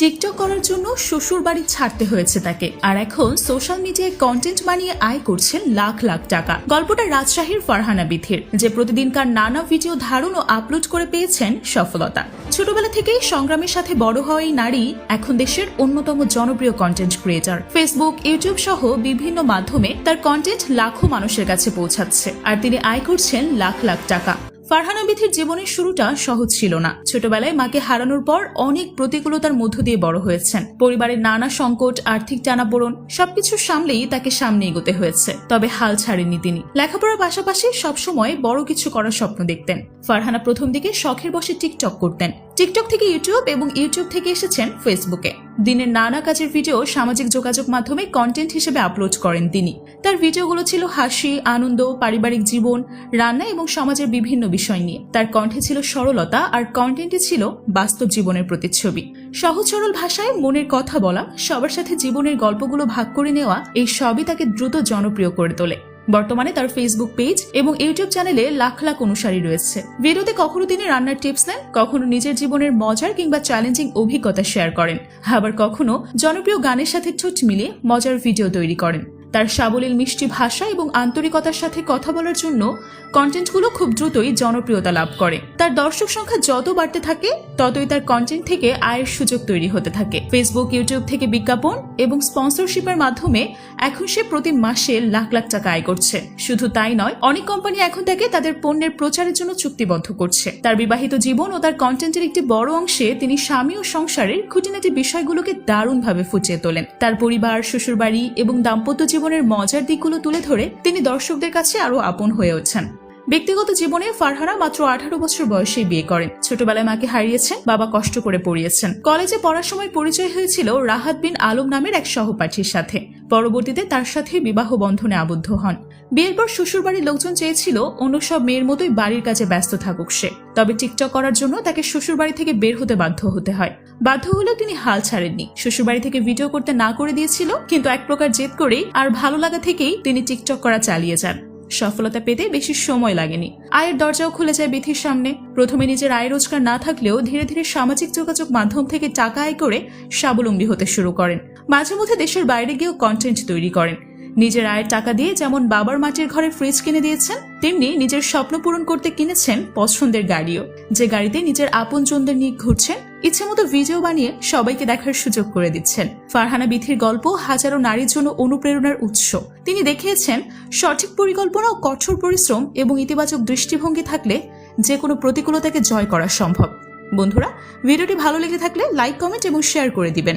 TikTok করার জন্য শ্বশুর বাড়ি ছাড়তে হয়েছে তাকে। আর এখন সোশ্যাল মিডিয়ায় কন্টেন্ট বানিয়ে আয় করছেন লাখ লাখ টাকা। গল্পটা রাজশাহীর ফারহানা বিথির, যে প্রতিদিনকার নানা ভিডিও ধারণ ও আপলোড করে পেয়েছেন সফলতা। ছোটবেলা থেকেই সংগ্রামের সাথে বড় হওয়া এই নারী এখন দেশের অন্যতম জনপ্রিয় কন্টেন্ট ক্রিয়েটর ফেসবুক ইউটিউব সহ বিভিন্ন মাধ্যমে তার কন্টেন্ট লাখো মানুষের কাছে পৌঁছাচ্ছে। আর তিনি আয় করছেন লাখ লাখ টাকা। ফারহানা বিথির জীবনের শুরুটা সহজ ছিল না। ছোটবেলায় মাকে হারানোর পর অনেক প্রতিকূলতার মধ্য দিয়ে বড় হয়েছেন। পরিবারের নানা সংকট, আর্থিক টানাপোড়ন, সবকিছু সামলেই তাকে সামনে এগোতে হয়েছে, তবে হাল ছাড়েননি তিনি। লেখাপড়ার পাশাপাশি সবসময় বড় কিছু করার স্বপ্ন দেখতেন। ফারহানা প্রথম দিকে শখের বসে টিকটক করতেন। টিকটক থেকে ইউটিউব এবং ইউটিউব থেকে এসেছেন ফেসবুকে। দিনের নানা কাজের ভিডিও সামাজিক যোগাযোগ মাধ্যমে কন্টেন্ট হিসেবে আপলোড করেন তিনি। তার ভিডিওগুলো ছিল হাসি, আনন্দ, পারিবারিক জীবন, রান্না এবং সমাজের বিভিন্ন বিষয় নিয়ে। তার কণ্ঠে ছিল সরলতা আর কন্টেন্টে ছিল বাস্তব জীবনের প্রতিচ্ছবি। সহজ সরল ভাষায় মনের কথা বলা, সবার সাথে জীবনের গল্পগুলো ভাগ করে নেওয়া, এই সবই তাকে দ্রুত জনপ্রিয় করে তোলে। বর্তমানে তার ফেসবুক পেজ এবং ইউটিউব চ্যানেলে লাখ লাখ অনুসারী রয়েছে। ভিডিওতে কখনো তিনি রান্নার টিপস নেন, কখনো নিজের জীবনের মজার কিংবা চ্যালেঞ্জিং অভিজ্ঞতা শেয়ার করেন। আবার কখনো জনপ্রিয় গানের সাথে ঠোঁট মিলিয়ে মজার ভিডিও তৈরি করেন। তার সাবলীল মিষ্টি ভাষা এবং আন্তরিকতার সাথে কথা বলার জন্য কন্টেন্টগুলো খুব দ্রুতই জনপ্রিয়তা লাভ করে। তার দর্শক সংখ্যা যত বাড়তে থাকে, ততই তার কন্টেন্ট থেকে আয়ের সুযোগ তৈরি হতে থাকে। ফেসবুক ইউটিউব থেকে বিজ্ঞাপন এবং স্পন্সরশিপের মাধ্যমে এখন সে প্রতি মাসে লাখ লাখ টাকা আয় করছে। শুধু তাই নয়, অনেক কোম্পানি এখন তাকে তাদের পণ্যের প্রচারের জন্য চুক্তিবদ্ধ করছে। তার বিবাহিত জীবন ও তার কন্টেন্টের একটি বড় অংশে তিনি স্বামী ও সংসারের খুঁটিনাটি বিষয়গুলোকে দারুণভাবে ফুটিয়ে তোলেন। তার পরিবার, শ্বশুরবাড়ি এবং দাম্পত্য জীবনের মজার দিকগুলো তুলে ধরে তিনি দর্শকদের কাছে আরও আপন হয়ে ওঠেন। ব্যক্তিগত জীবনে ফারহানা মাত্র আঠারো বছর বয়সে বিয়ে করেন। ছোটবেলায় মাকে হারিয়েছেন, বাবা কষ্ট করে পড়িয়েছেন। কলেজে পড়ার সময় পরিচয় হয়েছিল রাহাত বিন আলম নামের এক সহপাঠীর সাথে। পরবর্তীতে তার সাথে বিবাহ বন্ধনে আবদ্ধ হন। বিয়ের পর শ্বশুরবাড়ির লোকজন চেয়েছিল অন্য সব মেয়ের মতোই বাড়ির কাজে ব্যস্ত থাকুক সে। তবে টিকটক করার জন্য তাকে শ্বশুরবাড়ি থেকে বের হতে বাধ্য হতে হয়। বাধ্য হলেও তিনি হাল ছাড়েননি। শ্বশুরবাড়ি থেকে ভিডিও করতে না করে দিয়েছিল, কিন্তু এক প্রকার জেদ করেই আর ভালো লাগা থেকেই তিনি টিকটক করা চালিয়ে যান। সফলতা পেতে বেশি সময় লাগেনি। আয়ের দরজাও খুলে যায় বিথির সামনে। প্রথমে নিজের আয় রোজগার না থাকলেও ধীরে ধীরে সামাজিক যোগাযোগ মাধ্যম থেকে টাকা আয় করে স্বাবলম্বী হতে শুরু করেন। মাঝে মধ্যে দেশের বাইরে গিয়েও কন্টেন্ট তৈরি করেন। নিজের আয়ের টাকা দিয়ে যেমন বাবার মাটির ঘরে ফ্রিজ কিনে দিয়েছেন, তেমনি নিজের স্বপ্ন পূরণ করতে কিনেছেন পছন্দের গাড়িও। যে গাড়িতে নিজের আপনজনদের নিয়ে ঘুরছেন ইচ্ছে মতো ভিডিও বানিয়ে সবাইকে দেখার সুযোগ করে দিচ্ছেন। ফারহানা বিথির গল্প হাজারো নারীর জন্য অনুপ্রেরণার উৎস। তিনি দেখিয়েছেন, সঠিক পরিকল্পনা ও কঠোর পরিশ্রম এবং ইতিবাচক দৃষ্টিভঙ্গি থাকলে যে কোনো প্রতিকূলতাকে জয় করা সম্ভব। বন্ধুরা ভিডিওটি ভালো লেগে থাকলে লাইক কমেন্ট এবং শেয়ার করে দিবেন।